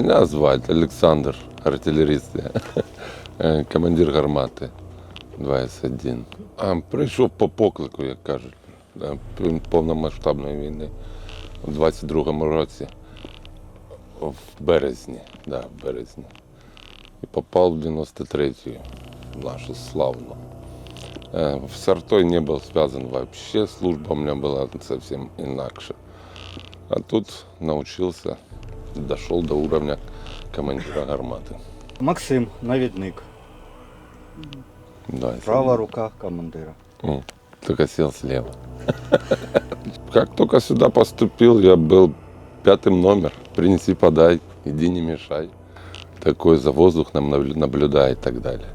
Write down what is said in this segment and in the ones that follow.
Меня звать Александр, артиллерист, я. Е, командир гармати 2С1. А прийшов по поклику, як кажуть, да, повномасштабної війни у 22-му році, в березні, да, в березні. І попав в 93-ю, нашу славну. Э, С артой не был связан вообще, служба у меня была совсем инакше. А тут научился, дошел до уровня командира гарматы. Максим, навідник. Да, Права рука командира. М, Только сел слева. Как только сюда поступил, я был пятым номер. Принеси, подай, иди не мешай. Такой за воздух нам навлю- наблюдай и так далее.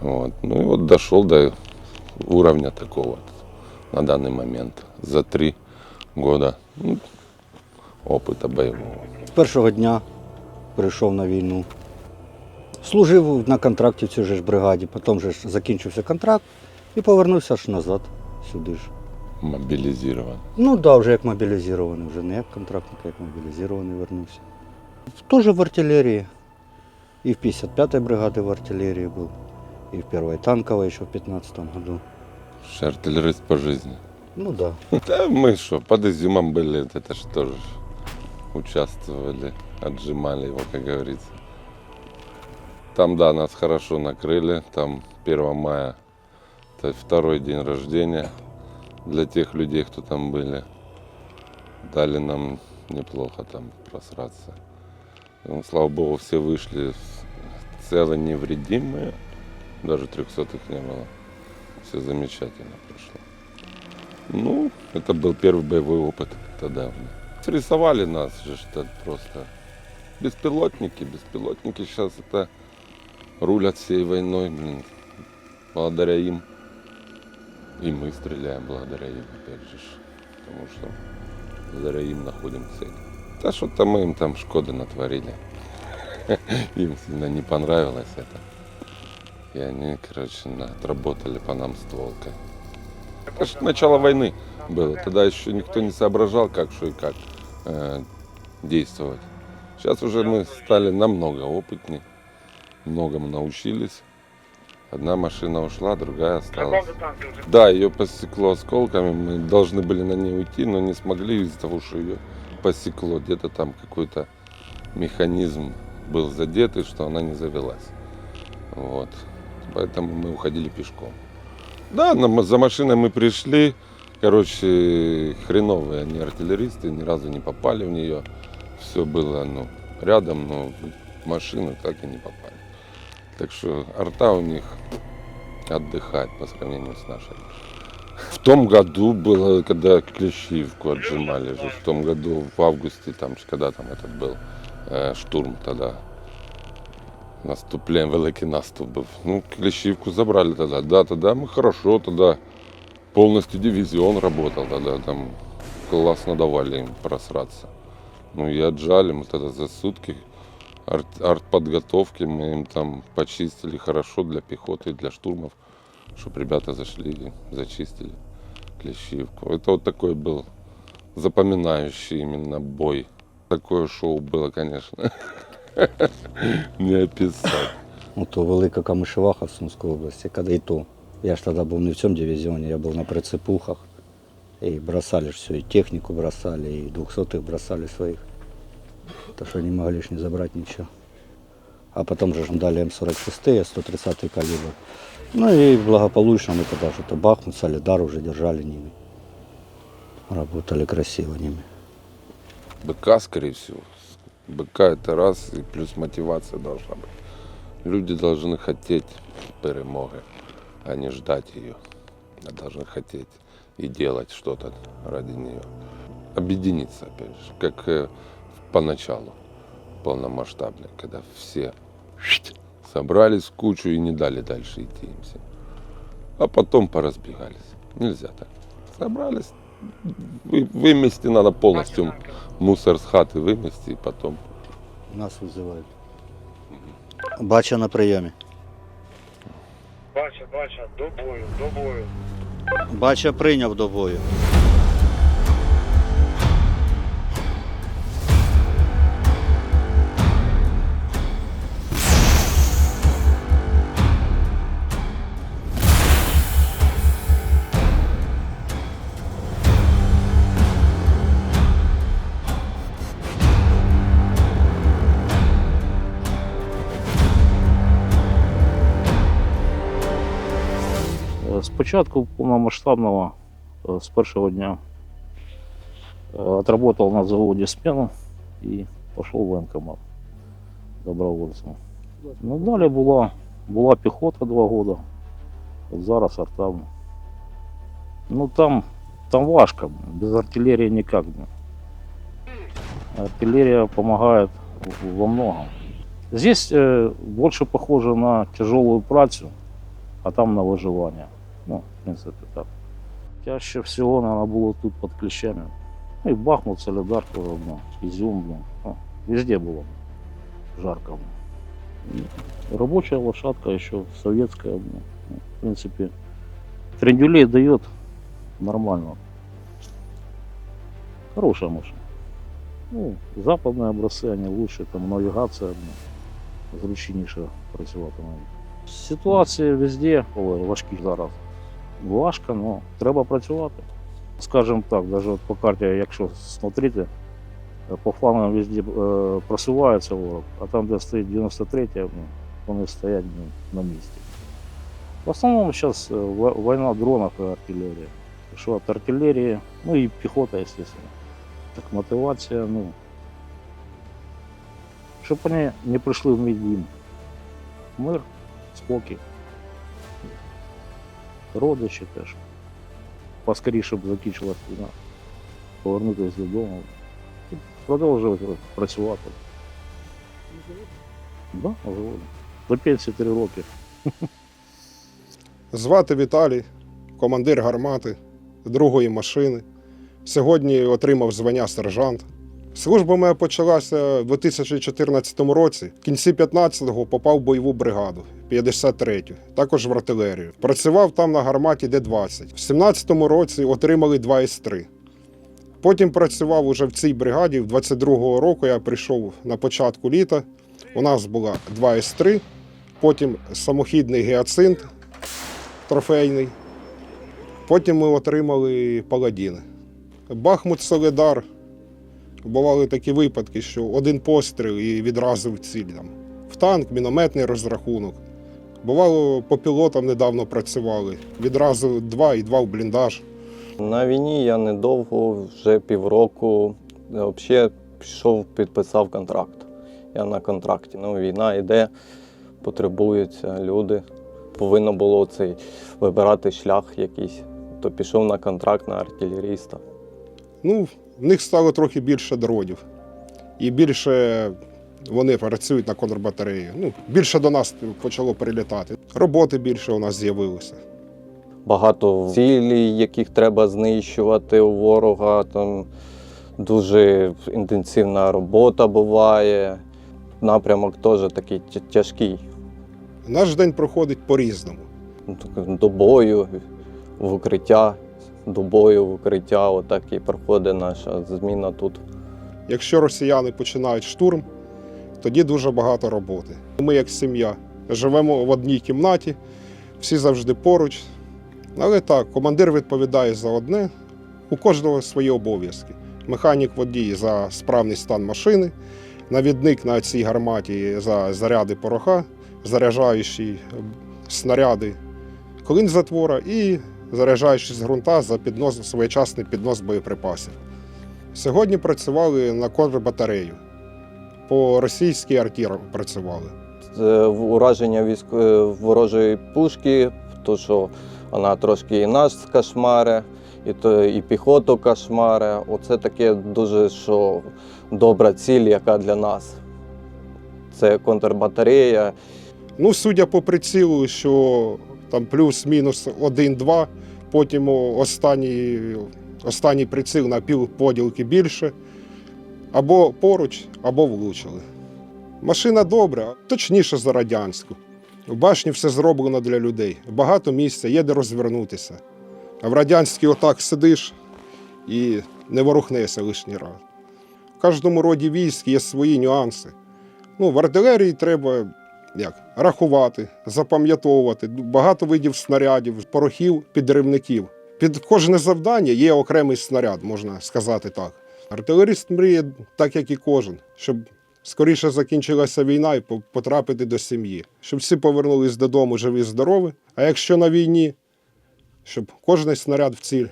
Вот. Ну и вот дошел до уровня такого на данный момент. За три года ну, опыта боевого. З першого дня прийшов на війну. Служив на контракті в цій же ж бригаді, потім же ж закінчився контракт і повернувся аж назад, сюди ж. Мобилизирован. Ну так, да, вже як мобілізований, вже не як контрактник, а як мобілізований вернувся. Теж в артилерії. І в 55-й бригаді в артилерії був, і в 1-й танковій ще в 15-му году. Ж Артиллерист по жизни. Ну так. Да. Да мы что, под изюмом были, вот это же тоже Участвовали, отжимали его, как говорится. Там, да, нас хорошо накрыли, там 1 мая, это второй день рождения для тех людей, кто там были. Дали нам неплохо там просраться. Ну, слава богу, все вышли целы, невредимые, даже трехсотых не было. Все замечательно прошло. Ну, это был первый боевой опыт тогда. Рисовали нас же что просто. Беспилотники, беспилотники сейчас это рулят всей войной, блин. Благодаря им. И мы стреляем благодаря им, опять же. Потому что благодаря им находим цель. Да что-то мы им там Шкоды натворили. Им сильно не понравилось это. И они, короче, отработали по нам стволкой. Это ж начало войны было. Тогда еще никто не соображал, как, что и как э, действовать. Сейчас уже мы стали намного опытнее, многому научились. Одна машина ушла, другая осталась. Да, ее посекло осколками. Мы должны были на ней уйти, но не смогли из-за того, что ее посекло. Где-то там какой-то механизм был задет, и что она не завелась. Вот. Поэтому мы уходили пешком. Да, за машиной мы пришли. Короче, хреновые они артиллеристы, ни разу не попали в нее. Все было ну, рядом, но в машину так и не попали. Так что арта у них отдыхает по сравнению с нашей. В том году было, когда Клещивку отжимали же, в том году, в августе, там, когда там этот был э, штурм тогда, наступление, великий наступ был. Ну, Клещивку забрали тогда. Да, тогда мы хорошо тогда, полностью дивизион работал тогда, там классно давали им просраться. Ну и отжали мы тогда за сутки арт, артподготовки, мы им там почистили хорошо для пехоты и для штурмов, чтобы ребята зашли и зачистили Клещивку. Это вот такой был запоминающий именно бой. Такое шоу было, конечно, не описать. Ото велика Камишеваха в Сумській області, коли і то. Я ж тоді був не в цьому дивізіоні, я був на прицепухах. І бросали ж все, і техніку бросали, і двухсотых бросали своїх. То що не могли ж не забрати нічого. А потім же ж нам дали М46, 130 калибр. Ну и благополучно мы тогда что-то Бахмут, Солидар уже держали ними. Работали красиво ними. БК, скорее всего. БК это раз, и плюс мотивация должна быть. Люди должны хотеть перемоги, а не ждать ее. А должны хотеть и делать что-то ради нее. Объединиться, опять же, как э, поначалу, полномасштабно, когда все собрались в кучу и не дали дальше идти им всем. А потом поразбегались. Нельзя так. Собрались, вы, вымести надо полностью мусор с хаты вымести и потом. Нас вызывают. Бача на прийомі. Бача, бача, до бою, до бою. Бача прийняв до бою. Е, Спочатку повномасштабного, е, з першого дня, е, отработал на заводі смену і пішов в воєнкомат добровольцем. Ну, далі була, була піхота два роки, от зараз артам. Ну там, там важко, без артиллерии никак. Артиллерия помогает в- во многом. Здесь э, больше похоже на тяжелую працю, а там на выживание. Ну, в принципе, так. Чаще всего, наверное, было тут под клещами. Ну и Бахмут, Солидар тоже, ну, Изюм, ну, ну, везде было жарко. ну. И Рабочая лошадка еще советская, ну, ну, в принципе, трендюлей дает нормально. Хорошая машина. Ну, западные образцы, они лучше, там навигация ну, зручніше працювати. навіть. Ситуація везде ой, важкі зараз. Важко, але треба працювати. Скажімо так, навіть от по карті, якщо смотрите, е, по флангам везде е, просуваються ворог, а там, де стоїть 93 ну, вони стоять ну, на місці. В основному зараз війна дронів і артилерії. Що від артилерії, ну і піхота, звісно. Так мотивація, ну. Щоб вони не прийшли в мій дім. Мир, спокій. Родичі теж. Поскоріше б закінчилась війна. Повернутися додому. І продовжувати працювати. Да, заводі. До пенсії три роки. Звати Віталій, командир гармати другої машини. Сьогодні отримав звання сержант. Служба моя почалася в 2014 році. В кінці 15-го попав в бойову бригаду 53-ю, також в артилерію. Працював там на гарматі Д-20. В 17-му році отримали 2 С-3. Потім працював уже в цій бригаді. В 22-го року я прийшов на початку літа. У нас була 2 С-3, потім самохідний гіацинт трофейний. Потім ми отримали паладіни. Бахмут Солидар. Бували такі випадки, що один постріл і відразу в ціль. Там. В танк, мінометний розрахунок. Бувало, по пілотам недавно працювали. Відразу два і два в бліндаж. На війні я недовго, вже півроку. Взагалі пішов, підписав контракт. Я на контракті. Ну, війна йде, потребуються люди. Повинно було цей вибирати шлях якийсь. То пішов на контракт на артилеріста. Ну, в них стало трохи більше дронів. І більше вони працюють на контрбатареї. Ну, більше до нас почало прилітати. Роботи більше у нас з'явилося. Багато цілей, яких треба знищувати у ворога. Там дуже інтенсивна робота буває. Напрямок теж такий тяжкий. Наш день проходить по-різному. Ну, до бою, в укриття, до бою, в укриття. Отак і проходить наша зміна тут. Якщо росіяни починають штурм, тоді дуже багато роботи. Ми, як сім'я, живемо в одній кімнаті, всі завжди поруч. Але так, командир відповідає за одне, у кожного свої обов'язки. Механік водій за справний стан машини, навідник на цій гарматі за заряди пороха, заряджаючий снаряди клин затвора і заряджаючий з ґрунта за піднос, своєчасний піднос боєприпасів. Сьогодні працювали на контрбатарею. По російській арті працювали. Це ураження військ... е, ворожої пушки, то що вона трошки і нас кошмаре, і, то, і піхоту кошмаре. Оце таке дуже що добра ціль, яка для нас. Це контрбатарея. Ну, судя по прицілу, що там плюс-мінус 1-2, потім останній, останній приціл на пів поділки більше. Або поруч, або влучили. Машина добра, точніше за радянську. В башні все зроблено для людей. Багато місця, є де розвернутися. А в радянській отак сидиш і не ворухнешся лишній раз. В кожному роді військ є свої нюанси. Ну, в артилерії треба як, рахувати, запам'ятовувати. Багато видів снарядів, порохів, підривників. Під кожне завдання є окремий снаряд, можна сказати так. Артилеріст мріє, так як і кожен, щоб скоріше закінчилася війна і потрапити до сім'ї, щоб всі повернулись додому живі, здорові. А якщо на війні, щоб кожен снаряд в ціль.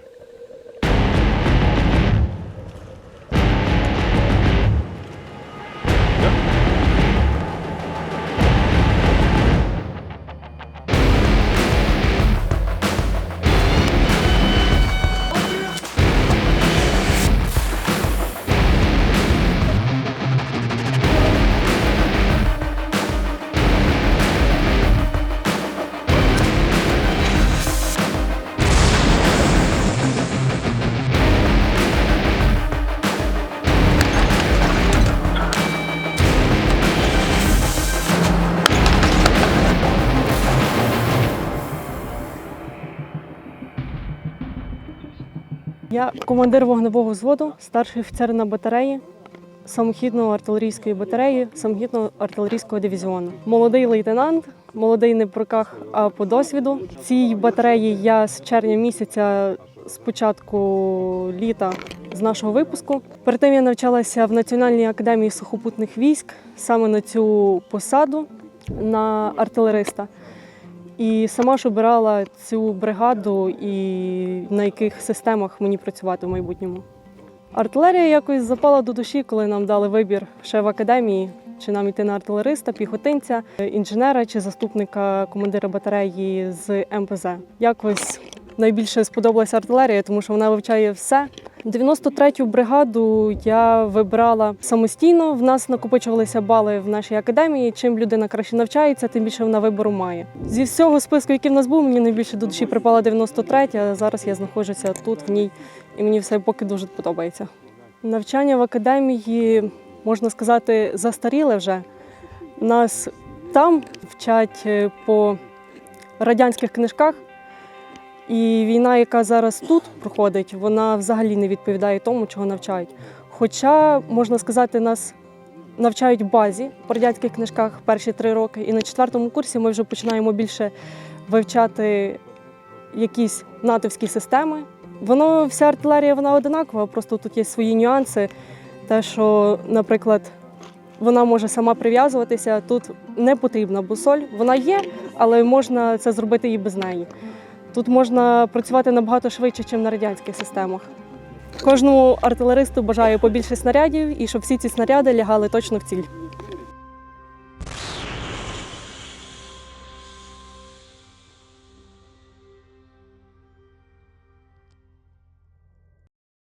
Я командир вогневого взводу, старший офіцер на батареї самохідної артилерійської батареї самохідного артилерійського дивізіону. Молодий лейтенант, молодий не по роках, а по досвіду. Цій батареї я з червня місяця з початку літа з нашого випуску. Перед тим я навчалася в Національній академії сухопутних військ саме на цю посаду на артилериста. І сама ж обирала цю бригаду і на яких системах мені працювати в майбутньому. Артилерія якось запала до душі, коли нам дали вибір ще в академії, чи нам йти на артилериста, піхотинця, інженера чи заступника командира батареї з МПЗ. Якось найбільше сподобалася артилерія, тому що вона вивчає все. 93-ю бригаду я вибирала самостійно. В нас накопичувалися бали в нашій академії. Чим людина краще навчається, тим більше вона вибору має. Зі всього списку, який в нас був, мені найбільше до душі припала 93-я. Зараз я знаходжуся тут, в ній, і мені все поки дуже подобається. Навчання в академії, можна сказати, застаріле вже. Нас там вчать е, по радянських книжках. І війна, яка зараз тут проходить, вона взагалі не відповідає тому, чого навчають. Хоча, можна сказати, нас навчають в базі по радянських книжках перші три роки, і на четвертому курсі ми вже починаємо більше вивчати якісь натовські системи. Воно вся артилерія вона одинакова, просто тут є свої нюанси. Те, що, наприклад, вона може сама прив'язуватися, тут не потрібна бусоль. Вона є, але можна це зробити і без неї. Тут можна працювати набагато швидше, ніж на радянських системах. Кожному артилеристу бажаю побільше снарядів і щоб всі ці снаряди лягали точно в ціль.